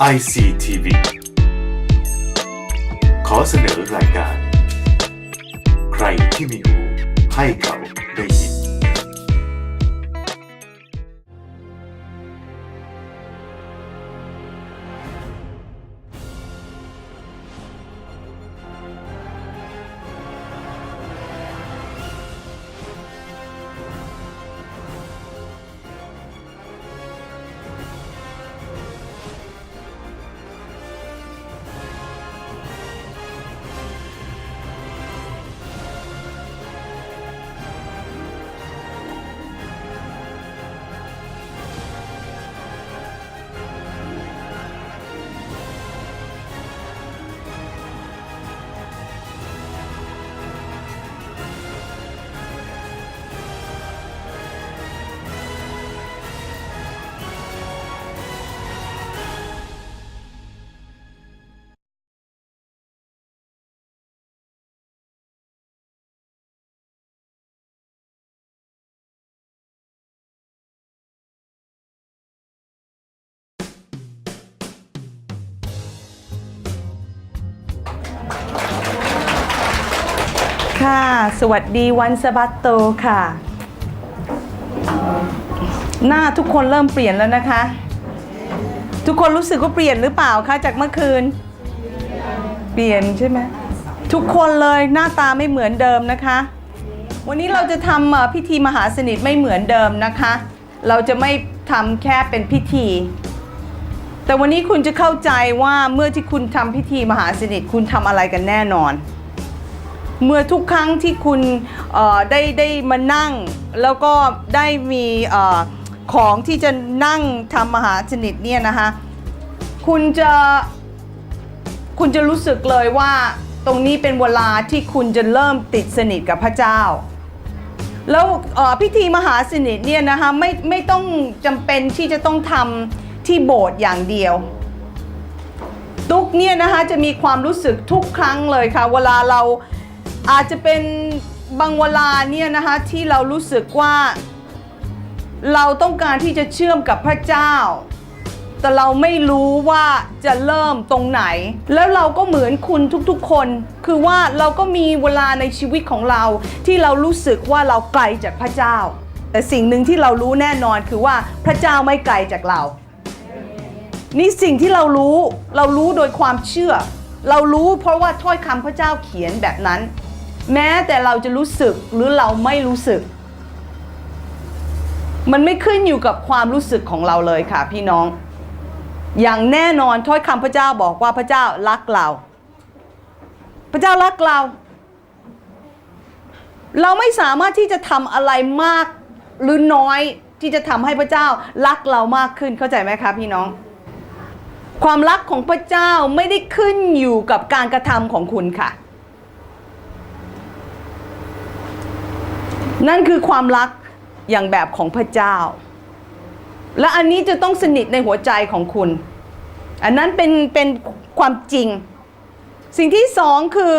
ICTV ขอเสนอรายการ ใครที่มีหูให้เขา ค่ะ สวัสดีวันสบัตโตค่ะ หน้าทุกคนเริ่มเปลี่ยนแล้วนะคะ ทุกคนรู้สึกว่าเปลี่ยนหรือเปล่าคะจากเมื่อคืน เปลี่ยนใช่ไหมทุกคนเลยหน้าตาไม่เหมือนเดิมนะคะ วันนี้เราจะทำพิธีมหาสนิทไม่เหมือนเดิมนะคะ เราจะไม่ทำแค่เป็นพิธี แต่วันนี้คุณจะเข้าใจว่าเมื่อที่คุณทำพิธีมหาสนิทคุณทำอะไรกันแน่นอน เมื่อทุกครั้งที่คุณได้ได้มานั่ง แล้วก็ได้มีอของที่จะนั่งทำมหาสนิทเนี่ยนะคะคุณจะคุณจะรู้สึกเลยว่าตรงนี้เป็นเวลาที่คุณจะเริ่มติดสนิทกับพระเจ้า แล้วพิธีมหาสนิทเนี่ยนะคะไม่ไม่ต้องจำเป็นที่จะต้องทำที่โบสถ์อย่างเดียว ตุกเนี่ยนะคะจะมีความรู้สึกทุกครั้งเลยค่ะ เวลาเรา อาจจะเป็นบางเวลาเนี่ยนะคะที่เรารู้สึกว่า เราต้องการที่จะเชื่อมกับพระเจ้า แต่เราไม่รู้ว่าจะเริ่มตรงไหน แล้วเราก็เหมือนคุณทุกๆคน คือว่าเราก็มีเวลาในชีวิตของเรา ที่เรารู้สึกว่าเราไกลจากพระเจ้า แต่สิ่งหนึ่งที่เรารู้แน่นอนคือว่าพระเจ้าไม่ไกลจากเรานี่สิ่งที่เรารู้เรารู้โดยความเชื่อ เรารู้เพราะว่าถ้อยคำพระเจ้าเขียนแบบนั้น แม้แต่เราจะรู้สึกหรือเราไม่รู้สึก มันไม่ขึ้นอยู่กับความรู้สึกของเราเลยค่ะ พี่น้อง อย่างแน่นอนถ้อยคำพระเจ้าบอกว่าพระเจ้ารักเรา พระเจ้ารักเรา เราไม่สามารถที่จะทำอะไรมากหรือน้อยที่จะทำให้พระเจ้ารักเรามากขึ้นเข้าใจไหมคะพี่น้อง ความรักของพระเจ้าไม่ได้ขึ้นอยู่กับการกระทำของคุณค่ะ นั่นคือความรักอย่างแบบของพระเจ้า และอันนี้จะต้องสนิทในหัวใจของคุณ อันนั้นเป็นเป็นความจริง สิ่งที่สองคือ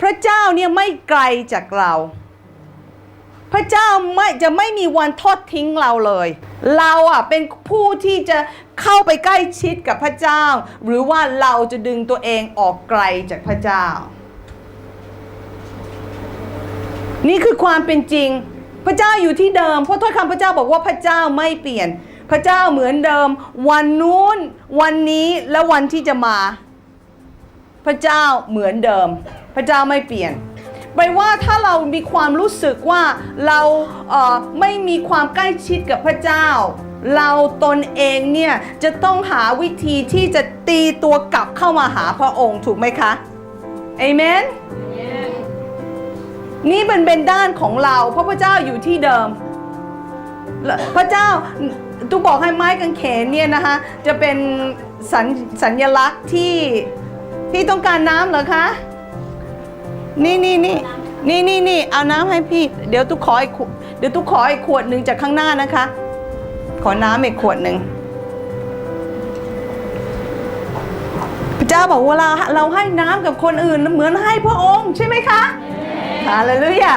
พระเจ้าเนี่ยไม่ไกลจากเรา พระเจ้าไม่จะไม่มีวันทอดทิ้งเราเลย เราอะเป็นผู้ที่จะเข้าไปใกล้ชิดกับพระเจ้า หรือว่าเราจะดึงตัวเองออกไกลจากพระเจ้า นี่คือความเป็นจริง พระเจ้าอยู่ที่เดิมเพราะถ้อยคำพระเจ้าบอกว่าพระเจ้าไม่เปลี่ยน พระเจ้าเหมือนเดิม วันนู้น วันนี้และวันที่จะมา พระเจ้าเหมือนเดิม พระเจ้าไม่เปลี่ยนแปว่าถ้าเรามีความรู้สึกว่าเราเไม่มีความใกล้ชิดกับพระเจ้า เราตนเองเนี่ยจะต้องหาวิธีที่จะตีตัวกลับเข้ามาหาพระองค์ถูกไหมคะเอเมน นี่เป็นเป็นด้านของเรา เพราะพระเจ้าอยู่ที่เดิม พระเจ้าตุกบอกให้ไม้กางเขนเนี่ยนะคะจะเป็นสัญสัญลักษณ์ที่พี่ต้องการน้ำเหรอคะ นี่นี่นี่นี่นี่นี่เอาน้ำให้พี่ เดี๋ยวตุกขออีกเดี๋ยวตุกขออีกขวดหนึ่งจากข้างหน้านะคะ ขอน้ำอีกขวดหนึ่งพระเจ้าบอกว่าเราเราให้น้ำกับคนอื่นเหมือนให้พระองค์ใช่ไหมคะ ฮาเลลูยา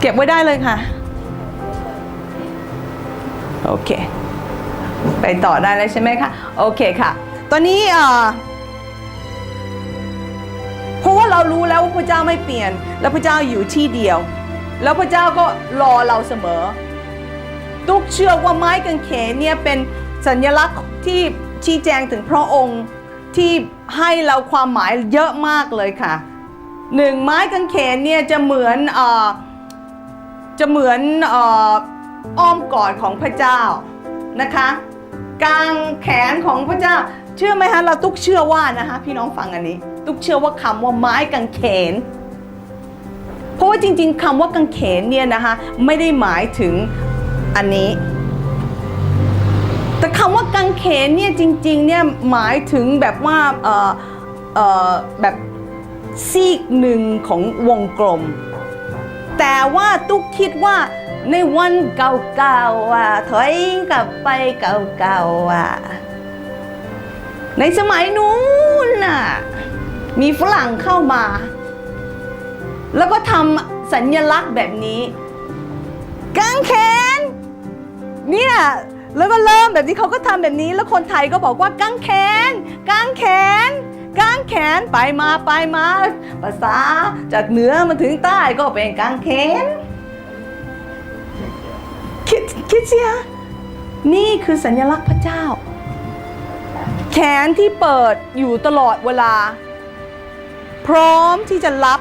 เก็บไว้ได้เลยค่ะ โอเค ไปต่อได้แล้วใช่ไหมคะ โอเคค่ะ ตอนนี้เอ่อเพราะว่าเรารู้แล้วว่าพระเจ้าไม่เปลี่ยน แล้วพระเจ้าอยู่ที่เดียว แล้วพระเจ้าก็รอเราเสมอ ตุกเชื่อว่าไม้กางเขนเนี่ยเป็นสัญลักษณ์ที่ชี้แจงถึงพระองค์ ที่ให้เราความหมายเยอะมากเลยค่ะหนึ่งไม้กางเขนเนี่ยจะเหมือนอจะเหมือนอ้อมกอดของพระเจ้านะคะกางแขนของพระเจ้า เชื่อไหมคะเราตุกเชื่อว่านะคะพี่น้องฟังอันนี้ ตุกเชื่อว่าคำว่าไม้กางเขน เพราะว่าจริง ๆคำว่ากางเขนเนี่ยนะคะไม่ได้หมายถึงอันนี้ แต่คำว่ากางเขนเนี่ยจริงๆเนี่ยหมายถึงแบบว่าเอ่อเอ่อแบบซีกหนึ่งของวงกลม แต่ว่าตุ๊กคิดว่าในวันเก่าๆอะถอยกลับไปเก่าๆอะในสมัยนู้นน่ะมีฝรั่งเข้ามา แล้วก็ทำสัญลักษณ์แบบนี้กางเขนเนี่ย แล้วก็เริ่มแบบนี้เขาก็ทำแบบนี้แล้วคนไทยก็บอกว่ากางแขนกางแขนกางแขนไปมาไปมาภาษาจากเหนือมาถึงใต้ก็เป็นกางแขนคิดคิดสิฮะนี่คือสัญลักษณ์พระเจ้า แขนที่เปิดอยู่ตลอดเวลา พร้อมที่จะรับ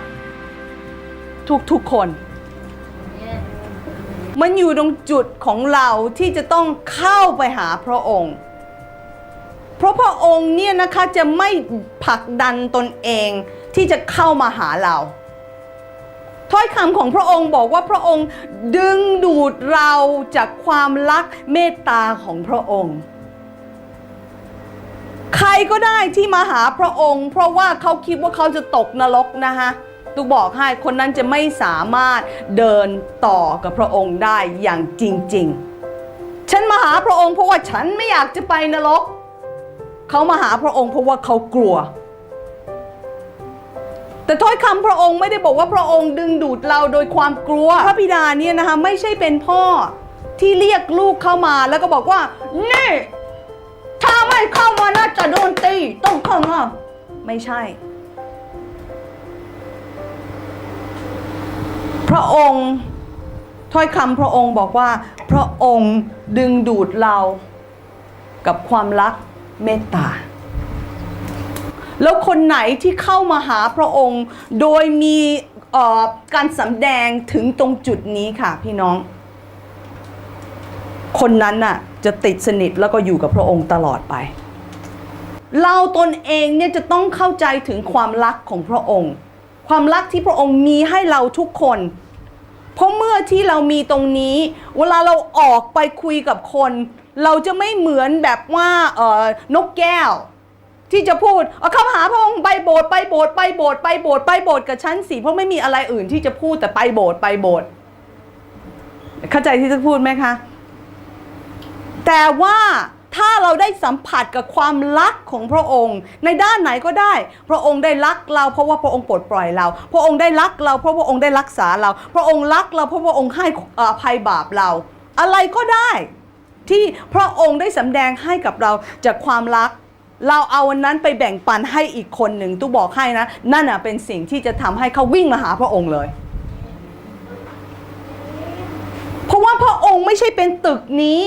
ทุกๆคน มันอยู่ตรงจุดของเราที่จะต้องเข้าไปหาพระองค์ เพราะพระองค์เนี่ยนะคะจะไม่ผลักดันตนเองที่จะเข้ามาหาเรา ถ้อยคำของพระองค์บอกว่าพระองค์ดึงดูดเราจากความรักเมตตาของพระองค์ ใครก็ได้ที่มาหาพระองค์ เพราะว่าเขาคิดว่าเขาจะตกนรกนะคะ ตุกบอกให้คนนั้นจะไม่สามารถเดินต่อกับพระองค์ได้อย่างจริง ๆ ฉันมาหาพระองค์เพราะว่าฉันไม่อยากจะไปนรก เขามาหาพระองค์เพราะว่าเขากลัว แต่ถ้อยคำพระองค์ไม่ได้บอกว่าพระองค์ดึงดูดเราโดยความกลัว พระบิดาเนี่ยนะคะไม่ใช่เป็นพ่อที่เรียกลูกเข้ามาแล้วก็บอกว่า นี่ ถ้าไม่เข้ามาน่าจะโดนตี ต้องเข้ามาไม่ใช่ ระองค์ถ้อยคำพระองค์บอกว่า พระองค์ดึงดูดเรากับความรักเมตตา แล้วคนไหนที่เข้ามาหาพระองค์โดยมีการสำแดงถึงตรงจุดนี้ค่ะพี่น้อง คนนั้นน่ะจะติดสนิทแล้วก็อยู่กับพระองค์ตลอดไป เราตนเองเนี่ยจะต้องเข้าใจถึงความรักของพระองค์ ความรักที่พระองค์มีให้เราทุกคน เพราะเมื่อที่เรามีตรงนี้ เวลาเราออกไปคุยกับคน เราจะไม่เหมือนแบบว่าเออนกแก้ว ที่จะพูดเอาเข้ามาหาพระองค์ไปโบสถ์ไปโบสถ์ไปโบสถ์ไปโบสถ์ไปโบสถ์กับฉันสิเพราะไม่มีอะไรอื่นที่จะพูดแต่ไปโบสถ์ไปโบสถ์เข้าใจที่จะพูดไหมคะ แต่ว่า ถ้าเราได้สัมผัสกับความรักของพระองค์ ในด้านไหนก็ได้ พระองค์ได้รักเราเพราะว่าพระองค์ปลดปล่อยเรา พระองค์ได้รักเราเพราะพระองค์ได้รักษาเรา พระองค์รักเราเพราะพระองค์ให้อภัยบาปเรา อะไรก็ได้ ที่พระองค์ได้สำแดงให้กับเราจากความรัก เราเอาวันนั้นไปแบ่งปันให้อีกคนหนึ่งตู้บอกให้นะ นั่นน่ะเป็นสิ่งที่จะทำให้เขาวิ่งมาหาพระองค์เลยเพราะว่าพระองค์ไม่ใช่เป็นตึกนี้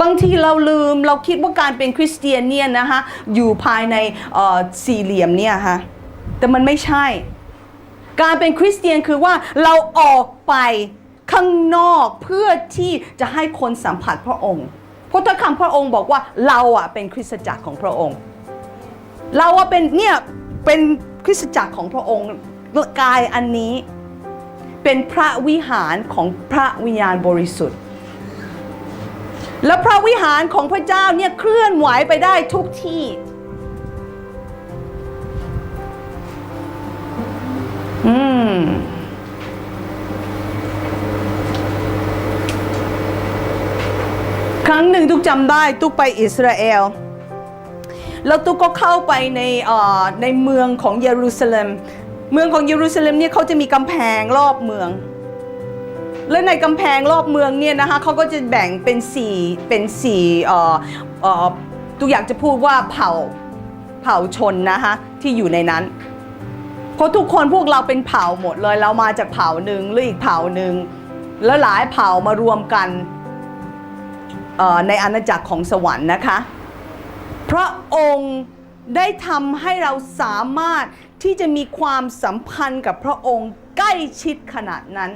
บางทีเราลืมเราคิดว่าการเป็นคริสเตียนเนี่ยนะคะอยู่ภายในสี่เหลี่ยมเนี่ยฮะแต่มันไม่ใช่ การเป็นคริสเตียนคือว่าเราออกไปข้างนอกเพื่อที่จะให้คนสัมผัสพระองค์เพราะถ้าคำพระองค์บอกว่าเราอะเป็นคริสตจักรของพระองค์ เราอะเป็นเนี่ยเป็นคริสตจักรของพระองค์กายอันนี้ เป็นพระวิหารของพระวิญญาณบริสุทธิ์ แล้วพระวิหารของพระเจ้าเนี่ยเคลื่อนไหวไปได้ทุกที่อืมครั้งหนึ่งทุกจำได้ทุกไปอิสราเอล แล้วตุกก็เข้าไปในในเมืองของเยรูซาเล็ม เมืองของเยรูซาเล็มเนี่ยเขาจะมีกำแพงรอบเมือง และในกำแพงรอบเมืองเนี่ยนะคะเขาก็จะแบ่งเป็นสี่เป็นสี่เอ่อเอ่อตัวอย่างจะพูดว่าเผ่าเผ่าชนนะคะที่อยู่ในนั้น เพราะทุกคนพวกเราเป็นเผ่าหมดเลย เรามาจากเผ่าหนึ่งหรืออีกเผ่าหนึ่งแล้วหลายเผ่ามารวมกันในอาณาจักรของสวรรค์นะคะ พระองค์ได้ทำให้เราสามารถที่จะมีความสัมพันธ์กับพระองค์ใกล้ชิดขนาดนั้น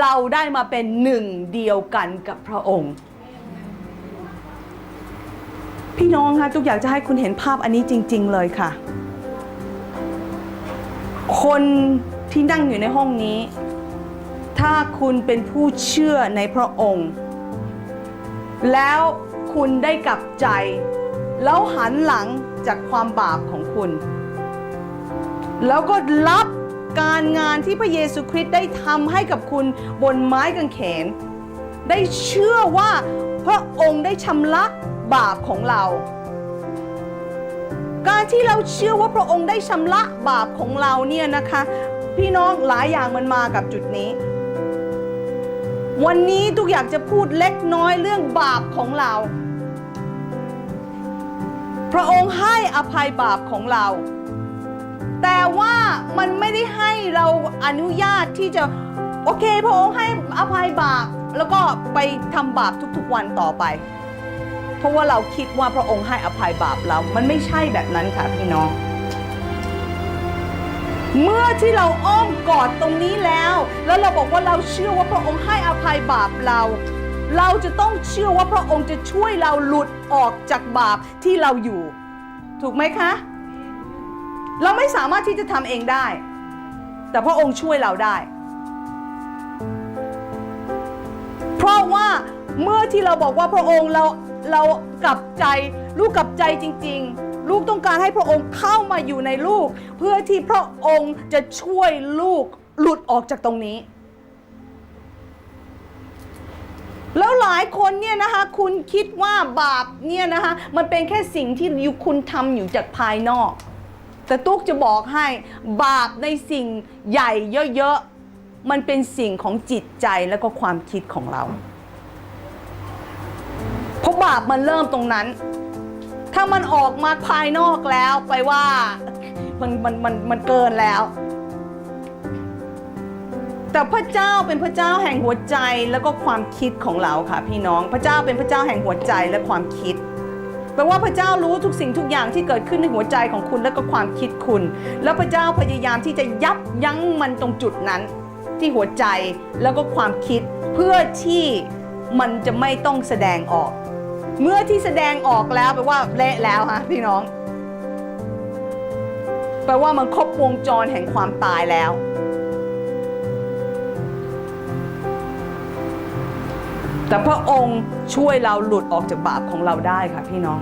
เราได้มาเป็นหนึ่งเดียวกันกับพระองค์ พี่น้องคะทุกอยากจะให้คุณเห็นภาพอันนี้จริง ๆ เลยค่ะ คนที่นั่งอยู่ในห้องนี้ ถ้าคุณเป็นผู้เชื่อในพระองค์ แล้วคุณได้กลับใจ แล้วหันหลังจากความบาปของคุณ แล้วก็รับ การงานที่พระเยซูคริสต์ได้ทำให้กับคุณบนไม้กางเขน ได้เชื่อว่าพระองค์ได้ชำระบาปของเรา การที่เราเชื่อว่าพระองค์ได้ชำระบาปของเราเนี่ยนะคะ พี่น้องหลายอย่างมันมากับจุดนี้ วันนี้ทุกอยากจะพูดเล็กน้อยเรื่องบาปของเรา พระองค์ให้อภัยบาปของเรา แต่ว่ามันไม่ได้ให้เราอนุญาตที่จะ โอเคพระองค์ให้อภัยบาปแล้วก็ไปทำบาปทุกๆวันต่อไป เพราะว่าเราคิดว่าพระองค์ให้อภัยบาปเรา มันไม่ใช่แบบนั้นค่ะพี่น้อง เมื่อที่เราอ้อมกอดตรงนี้แล้ว แล้วเราบอกว่าเราเชื่อว่าพระองค์ให้อภัยบาปเรา เราจะต้องเชื่อว่าพระองค์จะช่วยเราหลุดออกจากบาปที่เราอยู่ ถูกไหมคะ เราไม่สามารถที่จะทำเองได้ แต่พระองค์ช่วยเราได้ เพราะว่าเมื่อที่เราบอกว่าพระองค์เราเรากลับใจ ลูกกลับใจจริง ๆ ลูกต้องการให้พระองค์เข้ามาอยู่ในลูก เพื่อที่พระองค์จะช่วยลูกหลุดออกจากตรงนี้ แล้วหลายคนเนี่ยนะคะ คุณคิดว่าบาปเนี่ยนะคะ มันเป็นแค่สิ่งที่คุณทำอยู่จากภายนอก แต่ตุ๊กจะบอกให้บาปในสิ่งใหญ่เยอะๆ มันเป็นสิ่งของจิตใจและก็ความคิดของเรา เพราะบาปมันเริ่มตรงนั้น ถ้ามันออกมาภายนอกแล้วไปว่ามันมันมันมันเกินแล้ว แต่พระเจ้าเป็นพระเจ้าแห่งหัวใจแล้วก็ความคิดของเราค่ะพี่น้อง พระเจ้าเป็นพระเจ้าแห่งหัวใจและความคิด แปลว่าพระเจ้ารู้ทุกสิ่งทุกอย่างที่เกิดขึ้นในหัวใจของคุณและก็ความคิดคุณ แล้วพระเจ้าพยายามที่จะยับยั้งมันตรงจุดนั้น ที่หัวใจแล้วก็ความคิดเพื่อที่มันจะไม่ต้องแสดงออก เมื่อที่แสดงออกแล้วแปลว่าเละแล้วฮะพี่น้อง แปลว่ามันครบวงจรแห่งความตายแล้ว แต่พระองค์ช่วยเราหลุดออกจากบาปของเราได้ค่ะพี่น้อง